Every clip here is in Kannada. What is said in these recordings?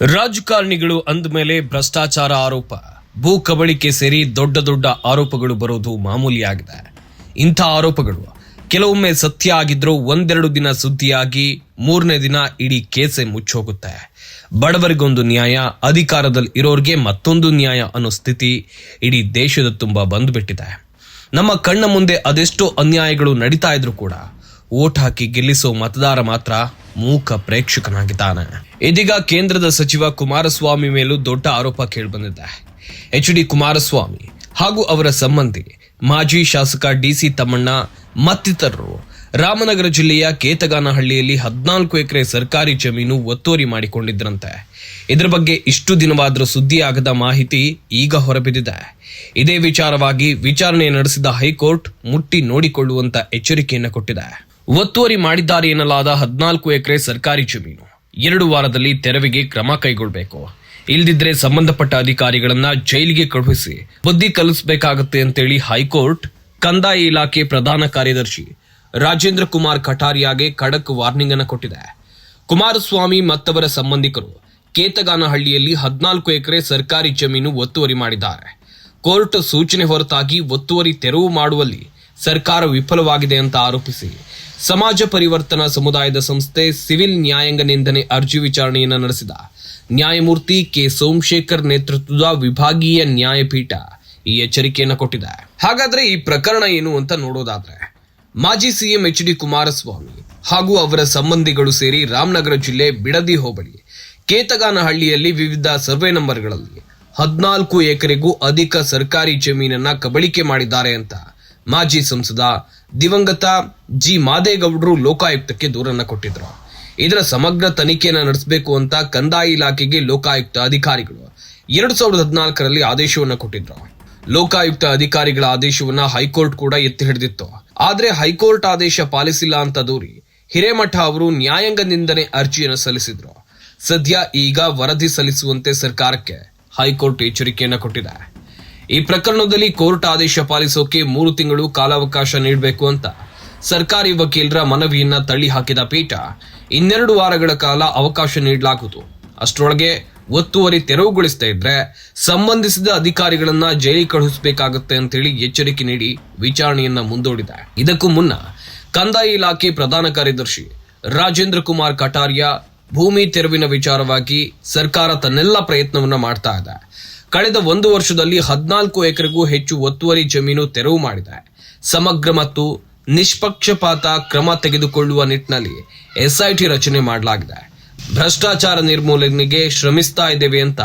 ರಾಜಕಾರಣಿಗಳು ಅಂದಮೇಲೆ ಭ್ರಷ್ಟಾಚಾರ ಆರೋಪ. ಭೂ ಕಬಳಿಕೆ ಸೇರಿ ದೊಡ್ಡ ದೊಡ್ಡ ಆರೋಪಗಳು ಬರೋದು ಮಾಮೂಲಿಯಾಗಿದೆ. ಇಂಥ ಆರೋಪಗಳು ಕೆಲವೊಮ್ಮೆ ಸತ್ಯ ಆಗಿದ್ರೂ ಒಂದೆರಡು ದಿನ ಸುದ್ದಿಯಾಗಿ ಮೂರನೇ ದಿನ ಇಡೀ ಕೇಸೆ ಮುಚ್ಚೋಗುತ್ತೆ. ಬಡವರಿಗೊಂದು ನ್ಯಾಯ, ಅಧಿಕಾರದಲ್ಲಿ ಇರೋರಿಗೆ ಮತ್ತೊಂದು ನ್ಯಾಯ ಅನ್ನೋ ಸ್ಥಿತಿ ಇಡೀ ದೇಶದ ತುಂಬ ಬಂದ್ಬಿಟ್ಟಿದೆ. ನಮ್ಮ ಕಣ್ಣ ಮುಂದೆ ಅದೆಷ್ಟೋ ಅನ್ಯಾಯಗಳು ನಡೀತಾ ಇದ್ರು ಕೂಡ ಓಟ್ ಹಾಕಿ ಗೆಲ್ಲಿಸೋ ಮತದಾರ ಮಾತ್ರ ಮೂಕ ಪ್ರೇಕ್ಷಕನಾಗಿದ್ದಾನೆ. ಇದೀಗ ಕೇಂದ್ರದ ಸಚಿವ ಕುಮಾರಸ್ವಾಮಿ ಮೇಲೂ ದೊಡ್ಡ ಆರೋಪ ಕೇಳಿಬಂದಿದೆ. ಎಚ್ ಡಿ ಕುಮಾರಸ್ವಾಮಿ ಹಾಗೂ ಅವರ ಸಂಬಂಧಿ ಮಾಜಿ ಶಾಸಕ ಡಿಸಿ ತಮ್ಮಣ್ಣ, ಮತ್ತಿತರರು ರಾಮನಗರ ಜಿಲ್ಲೆಯ ಕೇತಗಾನಹಳ್ಳಿಯಲ್ಲಿ ಹದಿನಾಲ್ಕು ಎಕರೆ ಸರ್ಕಾರಿ ಜಮೀನು ಒತ್ತುವರಿ ಮಾಡಿಕೊಂಡಿದ್ರಂತೆ. ಇದರ ಬಗ್ಗೆ ಇಷ್ಟು ದಿನವಾದರೂ ಸುದ್ದಿಯಾಗದ ಮಾಹಿತಿ ಈಗ ಹೊರಬಿದ್ದಿದೆ. ಇದೇ ವಿಚಾರವಾಗಿ ವಿಚಾರಣೆ ನಡೆಸಿದ ಹೈಕೋರ್ಟ್ ಮುಟ್ಟಿ ನೋಡಿಕೊಳ್ಳುವಂತ ಎಚ್ಚರಿಕೆಯನ್ನು ಕೊಟ್ಟಿದೆ. ಒತ್ತುವರಿ ಮಾಡಿದ್ದಾರೆ ಎನ್ನಲಾದ ಹದಿನಾಲ್ಕು ಎಕರೆ ಸರ್ಕಾರಿ ಜಮೀನು. ಎರಡು ವಾರದಲ್ಲಿ ತೆರವಿಗೆ ಕ್ರಮ ಕೈಗೊಳ್ಳಬೇಕು ಇಲ್ದಿದ್ರೆ ಸಂಬಂಧಪಟ್ಟ ಅಧಿಕಾರಿಗಳನ್ನ ಜೈಲಿಗೆ ಕಳುಹಿಸಿ ಬುದ್ಧಿ ಕಲಿಸಬೇಕಾಗುತ್ತೆ ಅಂತೇಳಿ ಹೈಕೋರ್ಟ್, ಕಂದಾಯ ಇಲಾಖೆ ಪ್ರಧಾನ ಕಾರ್ಯದರ್ಶಿ ರಾಜೇಂದ್ರ ಕುಮಾರ್ ಕಟಾರಿಯಾಗೆ ಖಡಕ್ ವಾರ್ನಿಂಗ್ ಅನ್ನು ಕೊಟ್ಟಿದೆ. ಕುಮಾರಸ್ವಾಮಿ ಮತ್ತವರ ಸಂಬಂಧಿಕರು ಕೇತಗಾನಹಳ್ಳಿಯಲ್ಲಿ ಹದಿನಾಲ್ಕು ಎಕರೆ ಸರ್ಕಾರಿ ಜಮೀನು ಒತ್ತುವರಿ ಮಾಡಿದ್ದಾರೆ. ಕೋರ್ಟ್ ಸೂಚನೆ ಹೊರತಾಗಿ ಒತ್ತುವರಿ ತೆರವು ಮಾಡುವಲ್ಲಿ ಸರ್ಕಾರ ವಿಫಲವಾಗಿದೆ ಅಂತ ಆರೋಪಿಸಿ ಸಮಾಜ ಪರಿವರ್ತನಾ ಸಮುದಾಯದ ಸಂಸ್ಥೆ ಸಿವಿಲ್ ನ್ಯಾಯಾಂಗ ನಿಂದನೆ ಅರ್ಜಿ ವಿಚಾರಣೆಯನ್ನು ನಡೆಸಿದ ನ್ಯಾಯಮೂರ್ತಿ ಕೆ ಸೋಮಶೇಖರ್ ನೇತೃತ್ವದ ವಿಭಾಗೀಯ ನ್ಯಾಯಪೀಠ ಈ ಎಚ್ಚರಿಕೆಯನ್ನು ಕೊಟ್ಟಿದೆ. ಹಾಗಾದ್ರೆ ಈ ಪ್ರಕರಣ ಏನು ಅಂತ ನೋಡೋದಾದ್ರೆ, ಮಾಜಿ ಸಿಎಂ ಎಚ್ ಡಿ ಕುಮಾರಸ್ವಾಮಿ ಹಾಗೂ ಅವರ ಸಂಬಂಧಿಗಳು ಸೇರಿ ರಾಮನಗರ ಜಿಲ್ಲೆ ಬಿಡದಿ ಹೋಬಳಿ, ಕೇತಗಾನಹಳ್ಳಿಯಲ್ಲಿ ವಿವಿಧ ಸರ್ವೆ ನಂಬರ್ಗಳಲ್ಲಿ ಹದಿನಾಲ್ಕು ಎಕರೆಗೂ ಅಧಿಕ ಸರ್ಕಾರಿ ಜಮೀನನ್ನ ಕಬಳಿಕೆ ಮಾಡಿದ್ದಾರೆ ಅಂತ ಮಾಜಿ ಸಂಸದ ದಿವಂಗತ ಜಿ ಮಾದೇಗೌಡರು ಲೋಕಾಯುಕ್ತಕ್ಕೆ ದೂರನ್ನ ಕೊಟ್ಟಿದ್ರು. ಇದರ ಸಮಗ್ರ ತನಿಖೆಯನ್ನು ನಡೆಸಬೇಕು ಅಂತ ಕಂದಾಯ ಇಲಾಖೆಗೆ ಲೋಕಾಯುಕ್ತ ಅಧಿಕಾರಿಗಳು ಎರಡು ಸಾವಿರದ ಹದಿನಾಲ್ಕರಲ್ಲಿ ಆದೇಶವನ್ನ ಕೊಟ್ಟಿದ್ರು. ಲೋಕಾಯುಕ್ತ ಅಧಿಕಾರಿಗಳ ಆದೇಶವನ್ನ ಹೈಕೋರ್ಟ್ ಕೂಡ ಎತ್ತಿ ಹಿಡಿದಿತ್ತು. ಆದ್ರೆ ಹೈಕೋರ್ಟ್ ಆದೇಶ ಪಾಲಿಸಿಲ್ಲ ಅಂತ ದೂರಿ ಹಿರೇಮಠ ಅವರು ನ್ಯಾಯಾಂಗ ನಿಂದನೆ ಅರ್ಜಿಯನ್ನು ಸಲ್ಲಿಸಿದ್ರು. ಸದ್ಯ ಈಗ ವರದಿ ಸಲ್ಲಿಸುವಂತೆ ಸರ್ಕಾರಕ್ಕೆ ಹೈಕೋರ್ಟ್ ಎಚ್ಚರಿಕೆಯನ್ನು ಕೊಟ್ಟಿದೆ. ಈ ಪ್ರಕರಣದಲ್ಲಿ ಕೋರ್ಟ್ ಆದೇಶ ಪಾಲಿಸೋಕೆ ಮೂರು ತಿಂಗಳು ಕಾಲಾವಕಾಶ ನೀಡಬೇಕು ಅಂತ ಸರ್ಕಾರಿ ವಕೀಲರ ಮನವಿಯನ್ನ ತಳ್ಳಿ ಹಾಕಿದ ಪೀಠ. ಇನ್ನೆರಡು ವಾರಗಳ ಕಾಲ ಅವಕಾಶ ನೀಡಲಾಗುವುದು. ಅಷ್ಟರೊಳಗೆ ಒತ್ತುವರಿ ತೆರವುಗೊಳಿಸ್ತಾ ಇದ್ರೆ ಸಂಬಂಧಿಸಿದ ಅಧಿಕಾರಿಗಳನ್ನ ಜೈಲಿಗೆ ಕಳುಹಿಸಬೇಕಾಗುತ್ತೆ ಅಂತೇಳಿ ಎಚ್ಚರಿಕೆ ನೀಡಿ ವಿಚಾರಣೆಯನ್ನ ಮುಂದೂಡಿದೆ. ಇದಕ್ಕೂ ಮುನ್ನ ಕಂದಾಯ ಇಲಾಖೆ ಪ್ರಧಾನ ಕಾರ್ಯದರ್ಶಿ ರಾಜೇಂದ್ರ ಕುಮಾರ್ ಕಟಾರಿಯಾ ಭೂಮಿ ತೆರವಿನ ವಿಚಾರವಾಗಿ ಸರ್ಕಾರ ತನ್ನೆಲ್ಲ ಪ್ರಯತ್ನವನ್ನ ಮಾಡ್ತಾ ಇದೆ. ಕಳೆದ ಒಂದು ವರ್ಷದಲ್ಲಿ ಹದಿನಾಲ್ಕು ಎಕರೆಗೂ ಹೆಚ್ಚು ಒತ್ತುವರಿ ಜಮೀನು ತೆರವು ಮಾಡಿದೆ. ಸಮಗ್ರ ಮತ್ತು ನಿಷ್ಪಕ್ಷಪಾತ ಕ್ರಮ ತೆಗೆದುಕೊಳ್ಳುವ ನಿಟ್ಟಿನಲ್ಲಿ ಎಸ್ಐಟಿ ರಚನೆ ಮಾಡಲಾಗಿದೆ. ಭ್ರಷ್ಟಾಚಾರ ನಿರ್ಮೂಲನೆಗೆ ಶ್ರಮಿಸ್ತಾ ಇದ್ದೇವೆ ಅಂತ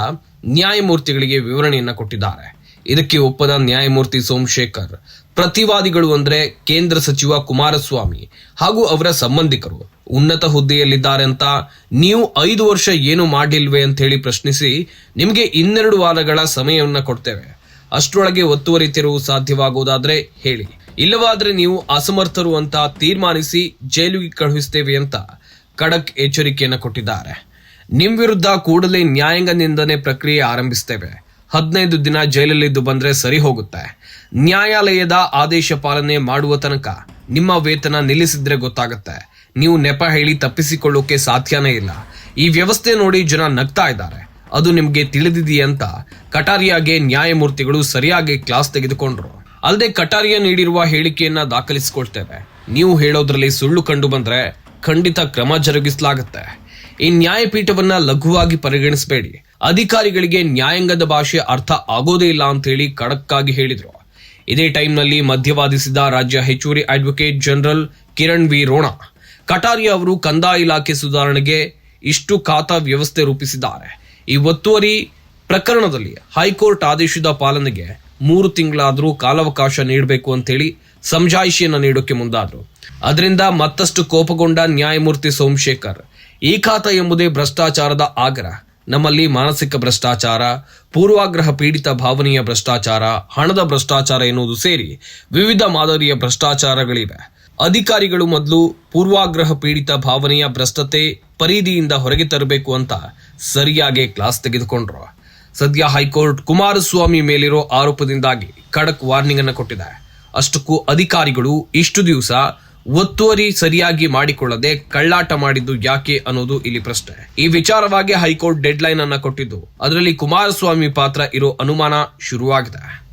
ನ್ಯಾಯಮೂರ್ತಿಗಳಿಗೆ ವಿವರಣೆಯನ್ನು ಕೊಟ್ಟಿದ್ದಾರೆ. ಇದಕ್ಕೆ ಒಪ್ಪದ ನ್ಯಾಯಮೂರ್ತಿ ಸೋಮಶೇಖರ್, ಪ್ರತಿವಾದಿಗಳು ಅಂದ್ರೆ ಕೇಂದ್ರ ಸಚಿವ ಕುಮಾರಸ್ವಾಮಿ ಹಾಗೂ ಅವರ ಸಂಬಂಧಿಕರು ಉನ್ನತ ಹುದ್ದೆಯಲ್ಲಿದ್ದಾರೆ ಅಂತ ನೀವು ಐದು ವರ್ಷ ಏನು ಮಾಡಿಲ್ವೇ ಅಂತ ಹೇಳಿ ಪ್ರಶ್ನಿಸಿ ನಿಮಗೆ ಇನ್ನೆರಡು ವಾರಗಳ ಸಮಯವನ್ನ ಕೊಡ್ತೇವೆ. ಅಷ್ಟರೊಳಗೆ ಒತ್ತುವರಿ ತೆರವು ಸಾಧ್ಯವಾಗುವುದಾದ್ರೆ ಹೇಳಿ. ಇಲ್ಲವಾದ್ರೆ ನೀವು ಅಸಮರ್ಥರು ಅಂತ ತೀರ್ಮಾನಿಸಿ ಜೈಲಿಗೆ ಕಳುಹಿಸ್ತೇವೆ ಅಂತ ಖಡಕ್ ಎಚ್ಚರಿಕೆಯನ್ನು ಕೊಟ್ಟಿದ್ದಾರೆ. ನಿಮ್ ವಿರುದ್ಧ ಕೂಡಲೇ ನ್ಯಾಯಾಂಗ ನಿಂದನೆ ಪ್ರಕ್ರಿಯೆ ಆರಂಭಿಸ್ತೇವೆ. ಹದಿನೈದು ದಿನ ಜೈಲಲ್ಲಿದ್ದು ಬಂದ್ರೆ ಸರಿ ಹೋಗುತ್ತೆ. ನ್ಯಾಯಾಲಯದ ಆದೇಶ ಪಾಲನೆ ಮಾಡುವ ತನಕ ನಿಮ್ಮ ವೇತನ ನಿಲ್ಲಿಸಿದ್ರೆ ಗೊತ್ತಾಗುತ್ತೆ. ನೀವು ನೆಪ ಹೇಳಿ ತಪ್ಪಿಸಿಕೊಳ್ಳೋಕೆ ಸಾಧ್ಯನೇ ಇಲ್ಲ. ಈ ವ್ಯವಸ್ಥೆ ನೋಡಿ ಜನ ನಗ್ತಾ ಇದ್ದಾರೆ. ಅದು ನಿಮ್ಗೆ ತಿಳಿದಿದೆಯೇ ಅಂತ ಕಟಾರಿಯಾಗೆ ನ್ಯಾಯಮೂರ್ತಿಗಳು ಸರಿಯಾಗಿ ಕ್ಲಾಸ್ ತೆಗೆದುಕೊಂಡ್ರು. ಅಲ್ಲದೆ ಕಟಾರಿಯ ನೀಡಿರುವ ಹೇಳಿಕೆಯನ್ನ ದಾಖಲಿಸಿಕೊಳ್ತೇವೆ. ನೀವು ಹೇಳೋದ್ರಲ್ಲಿ ಸುಳ್ಳು ಕಂಡು ಬಂದ್ರೆ ಖಂಡಿತ ಕ್ರಮ ಜರುಗಿಸಲಾಗುತ್ತೆ. ಈ ನ್ಯಾಯಪೀಠವನ್ನ ಲಘುವಾಗಿ ಪರಿಗಣಿಸಬೇಡಿ. ಅಧಿಕಾರಿಗಳಿಗೆ ನ್ಯಾಯಾಂಗದ ಭಾಷೆ ಅರ್ಥ ಆಗೋದೇ ಇಲ್ಲ ಅಂತ ಹೇಳಿ ಖಡಕ್ಕಾಗಿ ಹೇಳಿದ್ರು. ಇದೇ ಟೈಮ್ನಲ್ಲಿ ಮಧ್ಯವಾದಿಸಿದ ರಾಜ್ಯ ಹೆಚ್ಚುವರಿ advocate general Kiran V. Rona. Kataria ಅವರು ಕಂದಾಯ ಇಲಾಖೆ ಸುಧಾರಣೆಗೆ ಇಷ್ಟು ಖಾತಾ ವ್ಯವಸ್ಥೆ ರೂಪಿಸಿದ್ದಾರೆ. ಈ ಒತ್ತುವರಿ ಪ್ರಕರಣದಲ್ಲಿ ಹೈಕೋರ್ಟ್ ಆದೇಶದ ಪಾಲನೆಗೆ ಮೂರು ತಿಂಗಳಾದರೂ ಕಾಲಾವಕಾಶ ನೀಡಬೇಕು ಅಂತೇಳಿ ಸಮಜಾಯಿಷಿಯನ್ನು ನೀಡೋಕೆ ಮುಂದಾದರು. ಅದರಿಂದ ಮತ್ತಷ್ಟು ಕೋಪಗೊಂಡ ನ್ಯಾಯಮೂರ್ತಿ ಸೋಮಶೇಖರ್, ಈ ಖಾತ ಎಂಬುದೇ ಭ್ರಷ್ಟಾಚಾರದ ಆಗರ ನಮ್ಮಲ್ಲಿ ಮಾನಸಿಕ ಭ್ರಷ್ಟಾಚಾರ, ಪೂರ್ವಾಗ್ರಹ ಪೀಡಿತ ಭಾವನೆಯ ಭ್ರಷ್ಟಾಚಾರ, ಹಣದ ಭ್ರಷ್ಟಾಚಾರ ಎನ್ನುವುದು ಸೇರಿ ವಿವಿಧ ಮಾದರಿಯ ಭ್ರಷ್ಟಾಚಾರಗಳಿವೆ. ಅಧಿಕಾರಿಗಳು ಮೊದಲು ಪೂರ್ವಾಗ್ರಹ ಪೀಡಿತ ಭಾವನೆಯ ಭ್ರಷ್ಟತೆ ಪರಿಧಿಯಿಂದ ಹೊರಗೆ ತರಬೇಕು ಅಂತ ಸರಿಯಾಗಿ ಕ್ಲಾಸ್ ತೆಗೆದುಕೊಂಡ್ರು. ಸದ್ಯ ಹೈಕೋರ್ಟ್ ಕುಮಾರಸ್ವಾಮಿ ಮೇಲಿರೋ ಆರೋಪದಿಂದಾಗಿ ಖಡಕ್ ವಾರ್ನಿಂಗ್ ಅನ್ನು ಕೊಟ್ಟಿದೆ. ಅಷ್ಟಕ್ಕೂ ಅಧಿಕಾರಿಗಳು ಇಷ್ಟು ದಿವಸ ಒತ್ತುವರಿ ಸರಿಯಾಗಿ ಮಾಡಿಕೊಳ್ಳದೆ ಕಳ್ಳಾಟ ಮಾಡಿದ್ದು ಯಾಕೆ ಅನ್ನೋದು ಇಲ್ಲಿ ಪ್ರಶ್ನೆ. ಈ ವಿಚಾರವಾಗಿ ಹೈಕೋರ್ಟ್ ಡೆಡ್ ಲೈನ್ ಅನ್ನ ಕೊಟ್ಟಿದ್ದು. ಅದರಲ್ಲಿ ಕುಮಾರಸ್ವಾಮಿ ಪಾತ್ರ ಇರೋ ಅನುಮಾನ ಶುರುವಾಗಿದೆ.